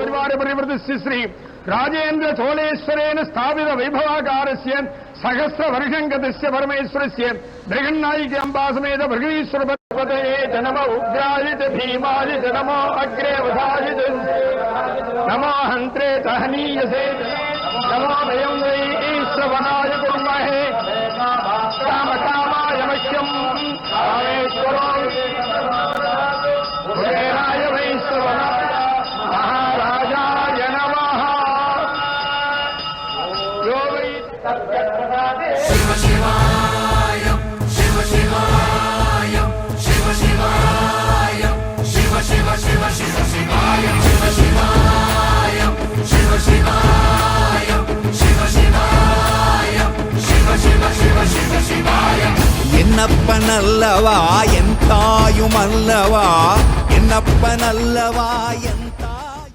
परिवार परिवृतस्य श्री राजेन्द्र चोलेश्वरेण स्थापित वैभवाकारस्य सहस्र वर्षङ्गतस्य परमेश्वरस्य बृहन्नायिक अम्बासमेत भृगीश्वर पतये च नम उग्राय च भीमाय च नमो अग्रे वधाय च नमो हन्त्रे च हनीयसे नमो वयं சிவ சிவாயம் சிவ சிவாயம் சிவ சிவாயம் சிவ சிவ சிவ சிவ சிவாயம் சிவ சிவாயம் சிவ சிவாயம் சிவ சிவாயம் சிவ சிவ சிவ சிவ சிவாயம் என்னப்பன் அல்லவா என் தாயும் அல்லவா? என்னப்பன் அல்லவா என்